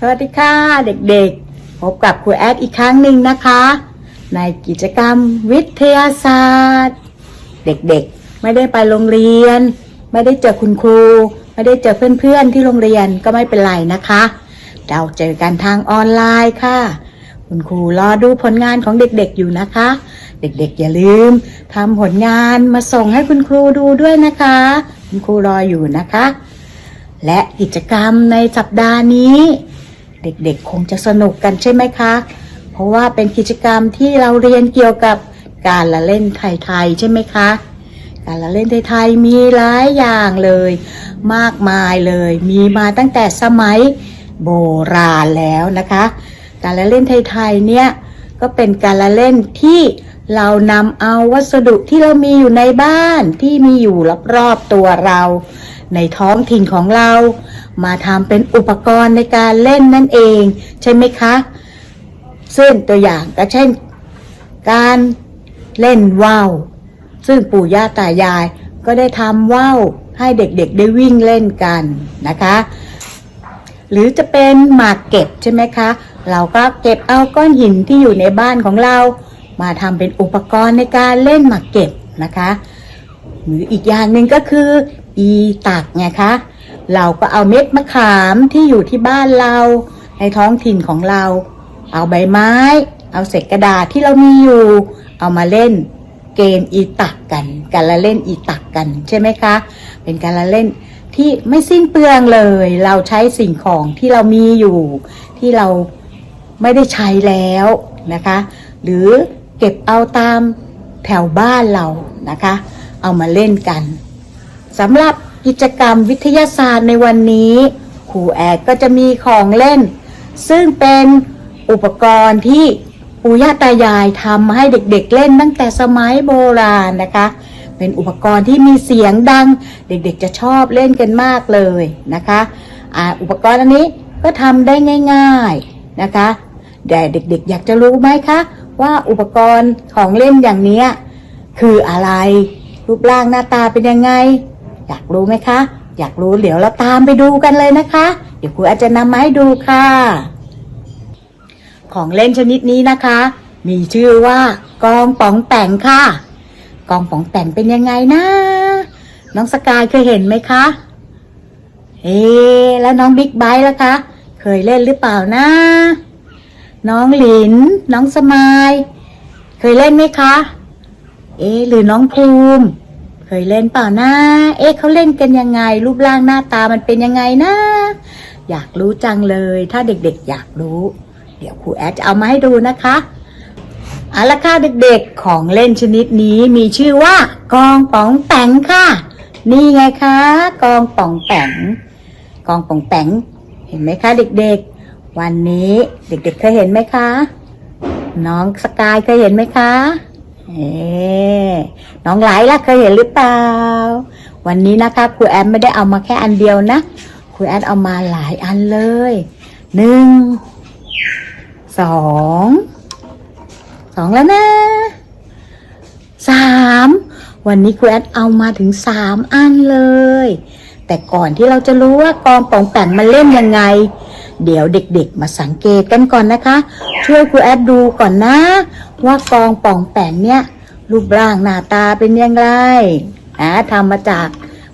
สวัสดีค่ะเด็กๆ พบกับครูแอดอีกครั้งหนึ่งนะคะ ในกิจกรรมวิทยาศาสตร์ เด็กๆ ไม่ได้ไปโรงเรียน ไม่ได้เจอคุณครู ไม่ได้เจอเพื่อนๆที่โรงเรียนก็ไม่เป็นไรนะคะ เราเจอกันทางออนไลน์ค่ะ คุณครูรอดูผลงานของเด็กๆอยู่นะคะ เด็กๆ อย่าลืมทำผลงานมาส่งให้คุณครูดูด้วยนะคะ คุณครูรออยู่นะคะ และกิจกรรมในสัปดาห์นี้ เด็กๆ คงจะสนุกกันใช่ไหมคะ เพราะว่าเป็นกิจกรรมที่เราเรียนเกี่ยวกับการละเล่นไทยๆใช่ไหมคะ การละเล่นไทยๆมีหลายอย่างเลย มากมายเลย มีมาตั้งแต่สมัยโบราณแล้วนะคะ การละเล่นไทยๆเนี่ยก็เป็นการละเล่นที่เรานำเอาวัสดุที่เรามีอยู่ในบ้านที่มีอยู่รอบๆตัวเรา ในท้องถิ่นของเรา มาทำเป็นอุปกรณ์ในการเล่นนั่นเอง ใช่ไหมคะ ซึ่งตัวอย่างก็เช่น การเล่นว่าวซึ่งปู่ย่าตายายก็ได้ทำว่าวให้เด็กๆได้วิ่งเล่นกันนะคะ หรือจะเป็นหมากเก็บใช่ไหมคะ เราก็เก็บเอาก้อนหินที่อยู่ในบ้านของเรา มาทำเป็นอุปกรณ์ในการเล่นหมากเก็บนะคะ หรืออีกอย่างหนึ่งก็คือ อีตักไงคะ เราก็เอาเม็ดมะขามที่อยู่ที่บ้านเรา ในท้องถิ่นของเรา เอาใบไม้ เอาเศษกระดาษที่เรามีอยู่ เอามาเล่นเกมอีตักกัน การละเล่นอีตักกันใช่ไหมคะ เป็นการละเล่นที่ไม่สิ้นเปลืองเลย เราใช้สิ่งของที่เรามีอยู่ ที่เราไม่ได้ใช้แล้วนะคะ หรือเก็บเอาตามแถวบ้านเรานะคะ เอามาเล่นกันสำหรับ กิจกรรมวิทยาศาสตร์ในวันนี้ครูแอดก็จะมีของเล่น ซึ่งเป็นอุปกรณ์ที่ปู่ย่าตายายทำให้เด็กๆเล่นตั้งแต่สมัยโบราณนะคะ เป็นอุปกรณ์ที่มีเสียงดัง เด็กๆจะชอบเล่นกันมากเลยนะคะออุปกรณ์อันนี้ก็ทำได้ง่าย ๆนะคะแต่เด็กๆ อยากจะรู้ไหมคะ ว่าอุปกรณ์ของเล่นอย่างนี้คืออะไร รูปร่างหน้าตาเป็นยังไง อยากรู้ไหมคะ อยากรู้เดี๋ยวเราตามไปดูกันเลยนะคะ เดี๋ยวครูอาจจะนำมาให้ดูค่ะ ของเล่นชนิดนี้นะคะ มีชื่อว่ากองป๋องแต่งค่ะ กองป๋องแต่งเป็นยังไงนะ น้องสกายเคยเห็นไหมคะเอ๊แล้วน้องบิ๊กไบค์ล่ะคะ เคยเล่นหรือเปล่านะ น้องหลิน น้องสมาย เคยเล่นไหมคะ เอ๊หรือน้องภูมิ เคยเล่นเปล่านะ เอ๊ะเขาเล่นกันยังไง รูปร่างหน้าตามันเป็นยังไงนะ อยากรู้จังเลย ถ้าเด็กๆ อยากรู้ เดี๋ยวครูแอดจะเอามาให้ดูนะคะอาละค่ะเด็กๆ ของเล่นชนิดนี้มีชื่อว่า กองป๋องแปงค่ะ นี่ไงคะ กองป๋องแปงกองป๋องแปงเห็นไหมคะเด็กๆ วันนี้เด็กๆ เคยเห็นไหมคะ น้องสกายเคยเห็นไหมคะ น้องไหลล่ะเคยเห็นหรือเปล่า วันนี้นะคะครูแอดไม่ได้เอามาแค่อันเดียวนะครูแอดเอามาหลายอันเลยหนึ่งสองสองแล้วนะสามวันนี้ครูแอดเอามาถึงสามอันเลย แต่ก่อนที่เราจะรู้ว่ากองป่องแปงมันเล่นยังไง เดี๋ยวเด็กๆมาสังเกตกันก่อนนะคะ ช่วยครูแอดดูก่อนนะ ว่ากองป่องแปงเนี่ยรูปร่างหน้าตาเป็นยังไงอ่าทำมาจาก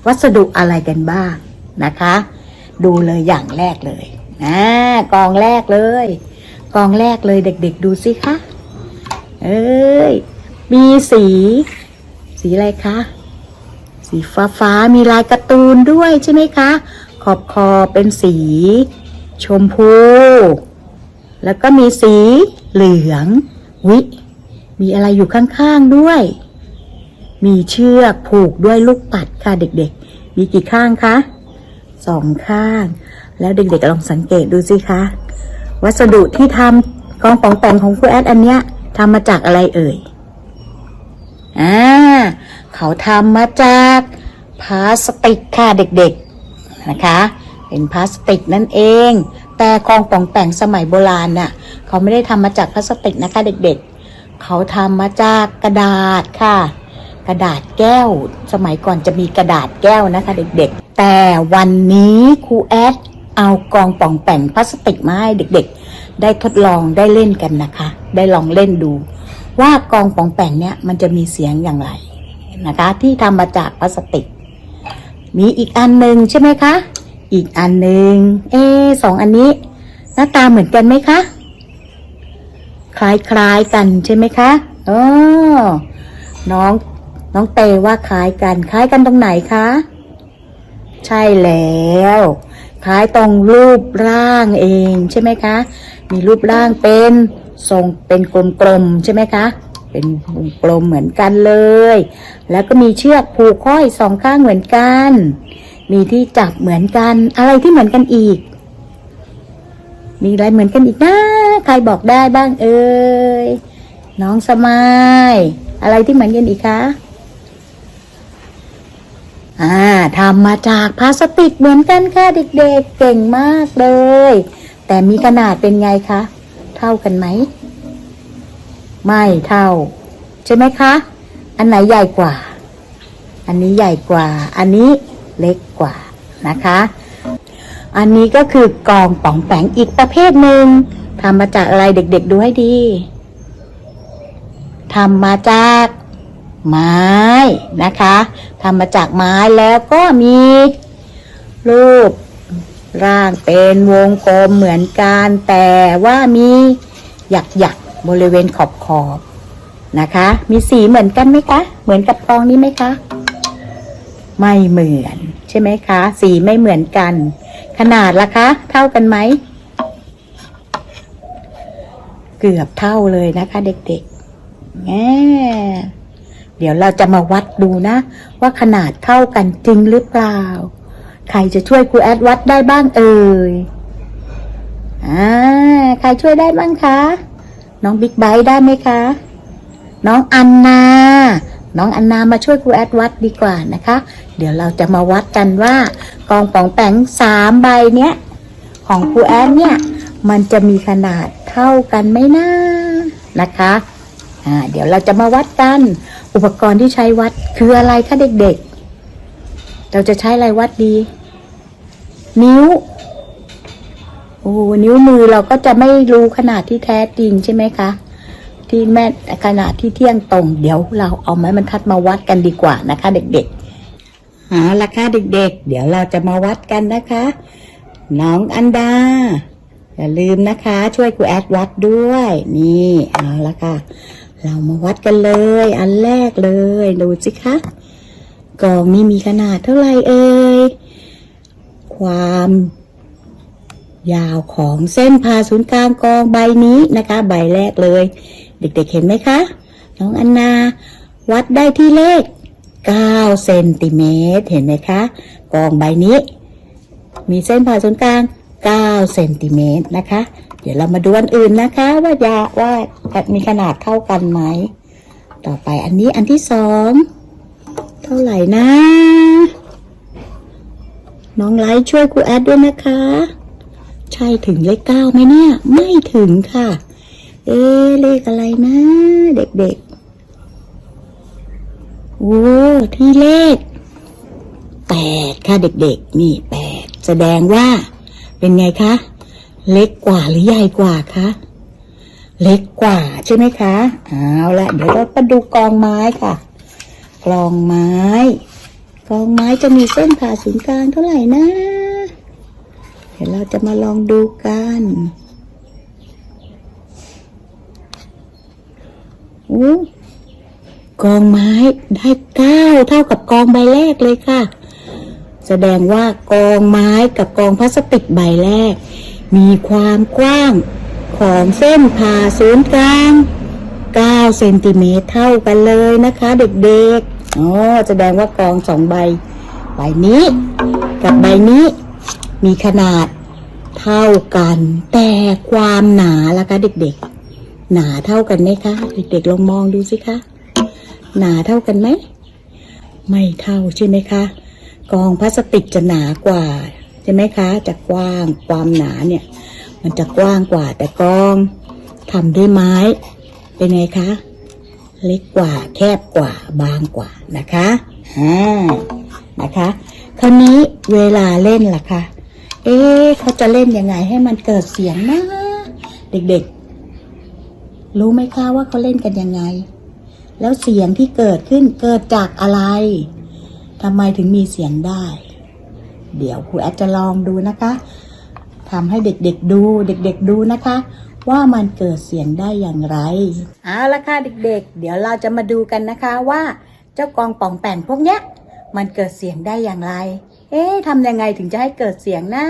วัสดุอะไรกันบ้างนะคะ ดูเลยอย่างแรกเลยอ่ากองแรกเลย กองแรกเลยเด็ก ๆ ดูสิคะเอ้ยมีสี สีอะไรคะสีฟ้าฟ้ามีลายการ์ตูนด้วยใช่ไหมคะ ขอบคอเป็นสี ชมพู แล้วก็มีสีเหลือง วิมีอะไรอยู่ข้างๆด้วย มีเชือกผูกด้วยลูกปัดค่ะเด็กๆ มีกี่ข้างคะสองข้าง แล้วเด็กๆลองสังเกตดูสิคะ วัสดุที่ทำกองปองแปงของครูแอดอันเนี้ยทำมาจากอะไรเอ่ย อ่า เขาทำมาจากพลาสติกค่ะเด็กๆนะคะ เป็นพลาสติกนั่นเอง แต่กองปองแปงสมัยโบราณน่ะ เขาไม่ได้ทำมาจากพลาสติกนะคะ เด็กๆ เขาทำมาจากกระดาษค่ะ กระดาษแก้ว สมัยก่อนจะมีกระดาษแก้วนะคะ เด็กๆ แต่วันนี้ครูแอดเอากองป่องแป่งพลาสติกมาให้เด็กๆ ได้ทดลองได้เล่นกันนะคะ ได้ลองเล่นดู ว่ากองป่องแป่งเนี่ยมันจะมีเสียงอย่างไรนะคะ ที่ทำมาจากพลาสติก มีอีกอันหนึ่งใช่ไหมคะ อีกอันหนึ่งเอสองอันนี้ หน้าตาเหมือนกันไหมคะ คล้ายๆกันใช่ไหมคะอ๋อน้องน้องเตว่าคล้ายกัน คล้ายกันตรงไหนคะ ใช่แล้ว คล้ายตรงรูปร่างเองใช่ไหมคะ มีรูปร่างเป็นทรงเป็นกลมๆใช่ไหมคะ เป็นวงกลมเหมือนกันเลย แล้วก็มีเชือกผูกห้อยสองข้างเหมือนกัน มีที่จับเหมือนกัน อะไรที่เหมือนกันอีก มีอะไรเหมือนกันอีกนะ ใครบอกได้บ้างเอ่ยน้องสมายอะไรที่เหมือนกันอีกคะอ่าทำมาจากพลาสติกเหมือนกันค่ะเด็กๆเก่งมากเลย แต่มีขนาดเป็นไงคะเท่ากันไหมไม่เท่า ใช่ไหมคะ อันไหนใหญ่กว่า อันนี้ใหญ่กว่า อันนี้เล็กกว่านะคะ อันนี้ก็คือกองป่องแปงอีกประเภทหนึ่ง ทำมาจากอะไรเด็ก ๆดูให้ดีทำมาจากไม้นะคะทำมาจากไม้แล้วก็มี รูปร่างเป็นวงกลมเหมือนกันแต่ว่ามีหยักหยักๆบริเวณขอบขอบนะคะ มีสีเหมือนกันไหมคะ เหมือนกับกองนี้ไหมคะ ไม่เหมือนใช่ไหมคะ สีไม่เหมือนกัน ขนาดล่ะคะ เท่ากันไหม เกือบเท่าเลยนะคะ เด็กๆแง่เดี๋ยวเราจะมาวัดดูนะ ว่าขนาดเท่ากันจริงหรือเปล่า ใครจะช่วยครูแอดวัดได้บ้างเอ่ยอ่าใครช่วยได้บ้างคะ น้องบิ๊กไบท์ได้ไหมคะ น้องอันนาน้องอันนามาช่วยครูแอดวัดดีกว่านะคะ เดี๋ยวเราจะมาวัดกันว่ากองป่องแปงสามใบเนี้ย ของครูแอดเนี่ย มันจะมีขนาด เท่ากันไหมนะนะคะอ่าเดี๋ยวเราจะมาวัดกัน อุปกรณ์ที่ใช้วัดคืออะไรคะเด็กๆ เราจะใช้อะไรวัดดี นิ้วโอ้นิ้วมือเราก็จะไม่รู้ขนาดที่แท้จริงใช่ไหมคะ ที่แม่ขนาดที่เที่ยงตรง เดี๋ยวเราเอาไม้บรรทัดมาวัดกันดีกว่านะคะ เด็กๆเอาละค่ะเด็กๆ เดี๋ยวเราจะมาวัดกันนะคะ น้องอันดา อย่าลืมนะคะ ช่วยครูแอดวัดด้วย นี่เอาละค่ะ เรามาวัดกันเลย อันแรกเลยดูสิคะกล่องนี้มีขนาดเท่าไหร่เอ่ยความ ยาวของเส้นผ่าศูนย์กลางกองใบนี้นะคะ ใบแรกเลย เด็กๆเห็นไหมคะน้องอันนา วัดได้ที่เลข9เซนติเมตรเห็นไหมคะ กองใบนี้ มีเส้นผ่าศูนย์กลาง 9เซนติเมตรนะคะ เดี๋ยวเรามาดูอันอื่นนะคะ ว่ายาว่ามีขนาดเท่ากันไหม ต่อไปอันนี้อันที่สองเท่าไหร่นะ น้องไลท์ช่วยครูแอดด้วยนะคะ ใช่ถึงเลขเก้าไหมเนี่ย ไม่ถึงค่ะ เอ๊เลขอะไรนะ เด็กๆ โอ้ที่เลขแปดค่ะเด็กๆ นี่แปดแสดงว่า เป็นไงคะ เล็กกว่าหรือใหญ่กว่าคะ เล็กกว่าใช่ไหมคะเอาละเดี๋ยวเราไปดูกองไม้ค่ะ กลองไม้กองไม้จะมีเส้นผ่าศูนย์กลางเท่าไหร่นะ เดี๋ยวเราจะมาลองดูกันโอ้กองไม้ได้เก้าเท่ากับกองใบแรกเลยค่ะ แสดงว่ากองไม้กับกองพลาสติกใบแรก มีความกว้างของเส้นผ่าศูนย์กลาง 9 เซนติเมตรเท่ากันเลยนะคะเด็กๆอ๋อแสดงว่ากองสองใบ ใบนี้กับใบนี้มีขนาดเท่ากัน แต่ความหนาล่ะคะเด็กๆ หนาเท่ากันไหมคะ เด็กๆลองมองดูสิคะ หนาเท่ากันไหม ไม่เท่าใช่ไหมคะ กองพลาสติกจะหนากว่า ใช่ไหมคะ จะกว้างความหนาเนี่ย มันจะกว้างกว่า แต่กองทำด้วยไม้เป็นไงคะ เล็กกว่า แคบกว่า บางกว่านะคะอ่านะคะ คราวนี้เวลาเล่นล่ะคะเอ๊ะเขาจะเล่นยังไงให้มันเกิดเสียงนะ เด็กๆ รู้ไหมคะว่าเขาเล่นกันยังไง แล้วเสียงที่เกิดขึ้นเกิดจากอะไร ทำไมถึงมีเสียงได้ เดี๋ยวครูแอดจะลองดูนะคะทำให้เด็กๆดู เด็กๆดูนะคะ ว่ามันเกิดเสียงได้อย่างไรเอาละค่ะเด็กๆ เดี๋ยวเราจะมาดูกันนะคะว่า เจ้ากองป่องแป่นพวกเนี้ย มันเกิดเสียงได้อย่างไร เอ๊ะทำยังไงถึงจะให้เกิดเสียงนะ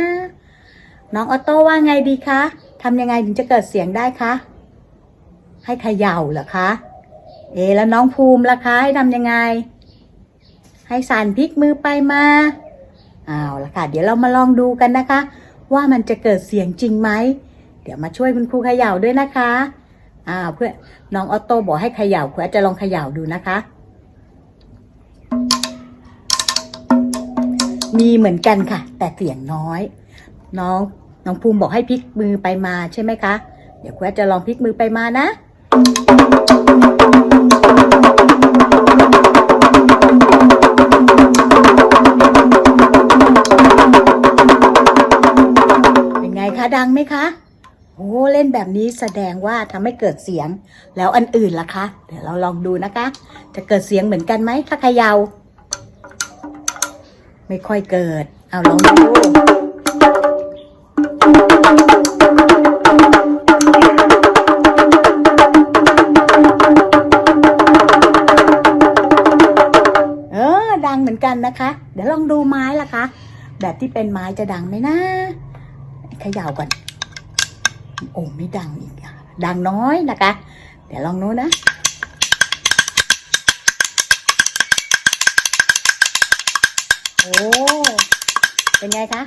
น้องออโต้ว่าไงดีคะทำยังไงถึงจะเกิดเสียงได้คะให้เขย่าเหรอคะ เอ๊ะแล้วน้องภูมิล่ะคะ ให้ทำยังไง ให้สั่นพลิกมือไปมาเอาละค่ะ เดี๋ยวเรามาลองดูกันนะคะ ว่ามันจะเกิดเสียงจริงไหม เดี๋ยวมาช่วยคุณครูเขย่าด้วยนะคะอ่าเพื่อน้องออโต้บอกให้เขย่าครูอาจจะลองเขย่าดูนะคะ มีเหมือนกันค่ะ แต่เสียงน้อย น้องน้องภูมิบอกให้พลิกมือไปมาใช่ไหมคะ เดี๋ยวครูอาจจะลองพลิกมือไปมานะ มคะโอ้เล่นแบบนี้แสดงว่าทำให้เกิดเสียง แล้วอันอื่นล่ะคะ เดี๋ยวเราลองดูนะคะ จะเกิดเสียงเหมือนกันไหมถ้าเขยา่าไม่ค่อยเกิด เอาลองดูเออดังเหมือนกันนะคะ เดี๋ยวลองดูไม้ล่ะคะ แบบที่เป็นไม้จะดังไหมนะเขย่าก่อน โอ้ไม่ดังอีกอะดังน้อยนะคะ เดี๋ยวลองโน้นนะโอ้เป็นไงคะ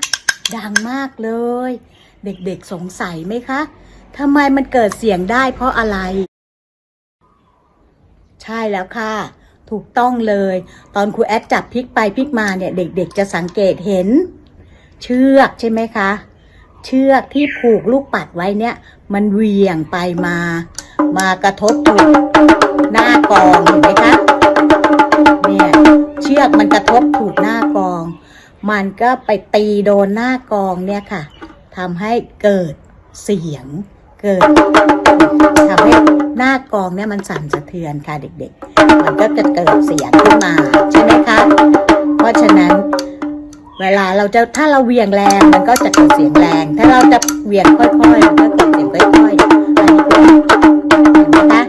ดังมากเลย เด็กๆสงสัยไหมคะทำไมมันเกิดเสียงได้เพราะอะไร ใช่แล้วค่ะ ถูกต้องเลย ตอนครูแอดจับพลิกไปพลิกมาเนี่ย เด็กๆจะสังเกตเห็น เชือกใช่ไหมคะ เชือกที่ผูกลูกปัดไว้เนี่ย มันเวี่ยงไปมา มากระทบถูกหน้ากองเห็นไหมคะเนี่ยเชือกมันกระทบถูกหน้ากอง มันก็ไปตีโดนหน้ากองเนี่ยค่ะทำให้เกิดเสียงเกิดทำให้หน้ากองเนี่ยมันสั่นสะเทือนค่ะเด็กๆ มันก็จะเกิดเสียงขึ้นมาใช่ไหม เวลาเราจะถ้าเราเหวี่ยงแรงมันก็จะเกิดเสียงแรง ถ้าเราจะเหวี่ยงค่อยๆมันก็เกิดเสียงค่อยๆอันนี้เห็นไหมคะ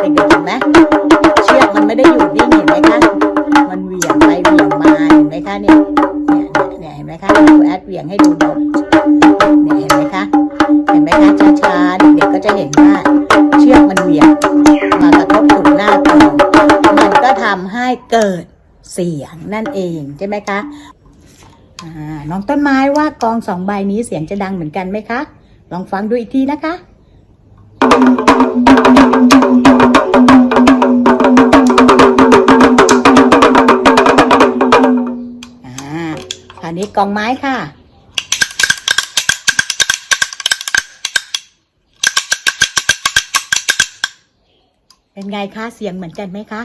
เด็กๆเห็นไหมเชือกมันไม่ได้อยู่นิ่งเห็นไหมคะมันเหวี่ยงไปเหวี่ยงมาเห็นไหมคะเนี่ยเนี่ยเนี่ยเห็นไหมคะครูแอดเหวี่ยงให้ดูดเนี่ยเห็นไหมคะเห็นไหมคะช้าๆเด็กๆก็จะเห็นว่าเชือกมันเหวี่ยงมากระทบถูกหน้ากองมันก็ทำให้เกิดเสียงนั่นเองใช่ไหมคะอ่า น้องต้นไม้ว่ากองสองใบนี้เสียงจะดังเหมือนกันไหมคะ ลองฟังดูอีกทีนะคะอ่าคราวนี้กองไม้ค่ะเป็นไงคะ เสียงเหมือนกันไหมคะ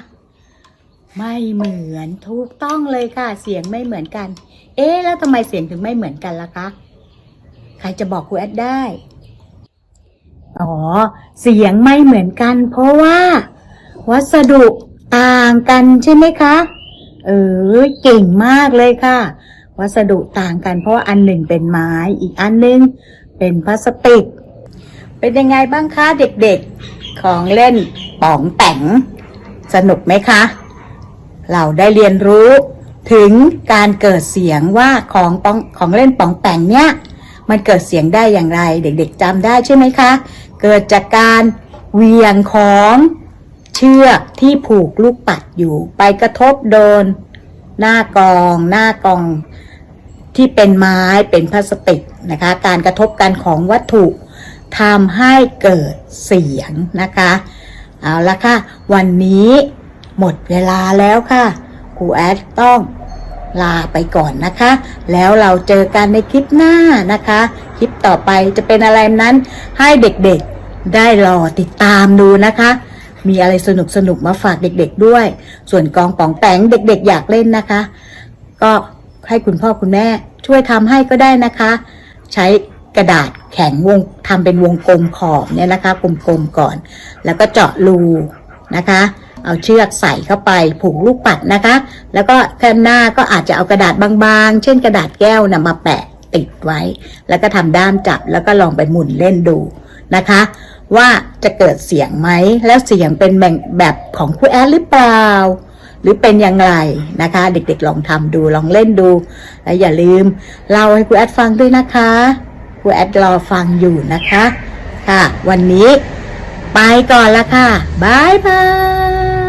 ไม่เหมือนถูกต้องเลยค่ะ เสียงไม่เหมือนกัน เอ๊ะแล้วทำไมเสียงถึงไม่เหมือนกันล่ะคะใครจะบอกครูแอดได้อ๋อเสียงไม่เหมือนกัน เพราะว่า วัสดุต่างกันใช่ไหมคะ เออเก่งมากเลยค่ะ วัสดุต่างกันเพราะว่าอันหนึ่งเป็นไม้อีกอันหนึงเป็นพลาสติก เป็นยังไงบ้างคะเด็กๆของเล่นป๋องแป๋งสนุกไหมคะ เราได้เรียนรู้ถึงการเกิดเสียงว่าของปองของเล่นป๋องแปงเนี่ยมันเกิดเสียงได้อย่างไร เด็กๆจำได้ใช่ไหมคะ เกิดจากการเหวียงของเชือกที่ผูกลูกปัดอยู่ ไปกระทบโดน หน้ากองหน้ากองที่เป็นไม้เป็นพลาสติกนะคะ การกระทบกันของวัตถุทำให้เกิดเสียงนะคะ เอาละค่ะ วันนี้ หมดเวลาแล้วค่ะครูแอดต้องลาไปก่อนนะคะ แล้วเราเจอกันในคลิปหน้านะคะ คลิปต่อไปจะเป็นอะไรนั้น ให้เด็กๆได้รอติดตามดูนะคะ มีอะไรสนุกๆมาฝากเด็กๆด้วย ส่วนกองป๋องแปงเด็กๆอยากเล่นนะคะ ก็ให้คุณพ่อคุณแม่ช่วยทำให้ก็ได้นะคะ ใช้กระดาษแข็งวงทำเป็นวงกลมขอบเนี่ยนะคะกลมๆก่อน แล้วก็เจาะรูนะคะ เอาเชือกใส่เข้าไปผูกลูกปัดนะคะ แล้วก็ข้างหน้าก็อาจจะเอากระดาษบางๆ เช่นกระดาษแก้วนะมาแปะติดไว้ แล้วก็ทำด้ามจับแล้วก็ลองไปหมุนเล่นดูนะคะ ว่าจะเกิดเสียงไหมแล้วเสียงเป็นแบบแบบของครูแอดหรือเปล่า หรือเป็นอย่างไรนะคะ เด็กๆลองทำดูลองเล่นดูและอย่าลืมเล่าให้ครูแอดฟังด้วยนะคะครูแอดรอฟังอยู่นะคะ ค่ะ วันนี้ ไปก่อนละค่ะบายบาย